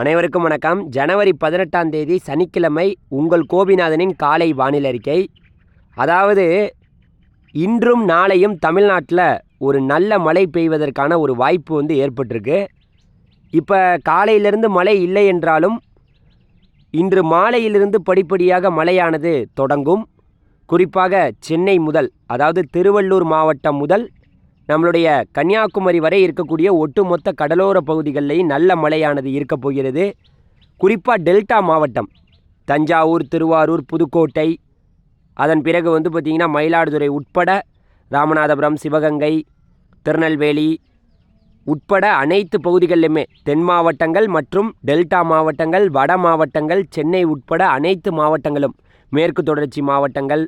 அனைவருக்கும் வணக்கம். ஜனவரி பதினெட்டாம் தேதி சனிக்கிழமை உங்கள் கோபிநாதனின் காலை வானிலை அறிக்கை. அதாவது இன்றும் நாளையும் தமிழ்நாட்டில் ஒரு நல்ல மழை பெய்வதற்கான ஒரு வாய்ப்பு வந்து ஏற்பட்டிருக்கு. இப்போ காலையிலிருந்து மழை இல்லை என்றாலும் இன்று மாலையிலிருந்து படிப்படியாக மழையானது தொடங்கும். குறிப்பாக சென்னை முதல் அதாவது திருவள்ளூர் மாவட்டம் முதல் நம்மளுடைய கன்னியாகுமரி வரை இருக்கக்கூடிய ஒட்டுமொத்த கடலோர பகுதிகளிலேயும் நல்ல மழையானது இருக்கப் போகிறது. குறிப்பாக டெல்டா மாவட்டம் தஞ்சாவூர் திருவாரூர் புதுக்கோட்டை. அதன் பிறகு வந்து பார்த்திங்கன்னா மயிலாடுதுறை உட்பட ராமநாதபுரம் சிவகங்கை திருநெல்வேலி உட்பட அனைத்து பகுதிகளிலுமே தென் மாவட்டங்கள் மற்றும் டெல்டா மாவட்டங்கள் வட மாவட்டங்கள் சென்னை உட்பட அனைத்து மாவட்டங்களும் மேற்கு தொடர்ச்சி மாவட்டங்கள்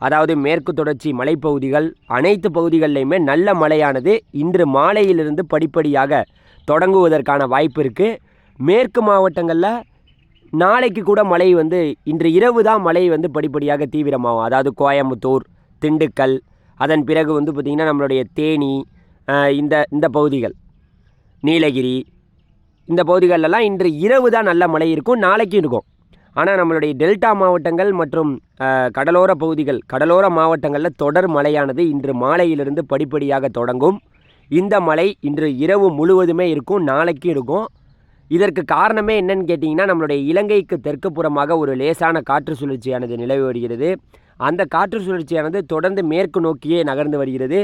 அதாவது மேற்கு தொடர்ச்சி மலைப்பகுதிகள் அனைத்து பகுதிகளிலையுமே நல்ல மழையானது இன்று மாலையிலிருந்து படிப்படியாக தொடங்குவதற்கான வாய்ப்பு இருக்குது மேற்கு மாவட்டங்களில் நாளைக்கு கூட மழை வந்து இன்று இரவு தான் மழை வந்து படிப்படியாக தீவிரமாகும். அதாவது கோயம்புத்தூர் திண்டுக்கல் அதன் பிறகு வந்து பார்த்திங்கன்னா நம்மளுடைய தேனி இந்த இந்த பகுதிகள் நீலகிரி இந்த பகுதிகளெல்லாம் இன்று இரவு தான் நல்ல மழை இருக்கும் நாளைக்கும் இருக்கும். ஆனால் நம்மளுடைய டெல்டா மாவட்டங்கள் மற்றும் கடலோர பகுதிகள் கடலோர மாவட்டங்களில் தொடர் மழையானது இன்று மாலையிலிருந்து படிப்படியாக தொடங்கும். இந்த மழை இன்று இரவு முழுவதுமே இருக்கும் நாளைக்கு இருக்கும். இதற்கு காரணமே என்னன்னு கேட்டிங்கன்னா நம்மளுடைய இலங்கைக்கு தெற்கு புறமாக ஒரு லேசான காற்று சுழற்சியானது நிலவி வருகிறது. அந்த காற்று சுழற்சியானது தொடர்ந்து மேற்கு நோக்கியே நகர்ந்து வருகிறது.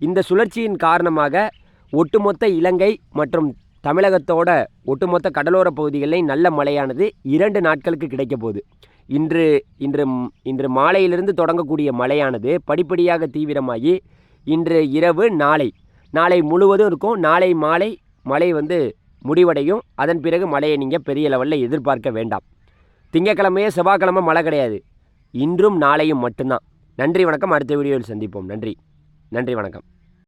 இந்த சுழற்சியின் காரணமாக ஒட்டுமொத்த இலங்கை மற்றும் தமிழகத்தோட ஒட்டுமொத்த கடலோர பகுதிகளில் நல்ல மழையானது இரண்டு நாட்களுக்கு கிடைக்க போகுது இன்று இன்று இன்று மாலையிலிருந்து தொடங்கக்கூடிய மழையானது படிப்படியாக தீவிரமாகி இன்று இரவு நாளை நாளை முழுவதும் இருக்கும். நாளை மாலை மழை வந்து முடிவடையும். அதன் பிறகு மழையை நீங்கள் பெரிய லெவலில் எதிர்பார்க்க வேண்டாம். திங்கக்கிழமையே செவ்வாய்க்கிழமை மழை கிடையாது. இன்றும் நாளையும் மட்டும்தான். நன்றி வணக்கம். அடுத்த வீடியோவில் சந்திப்போம். நன்றி. நன்றி வணக்கம்.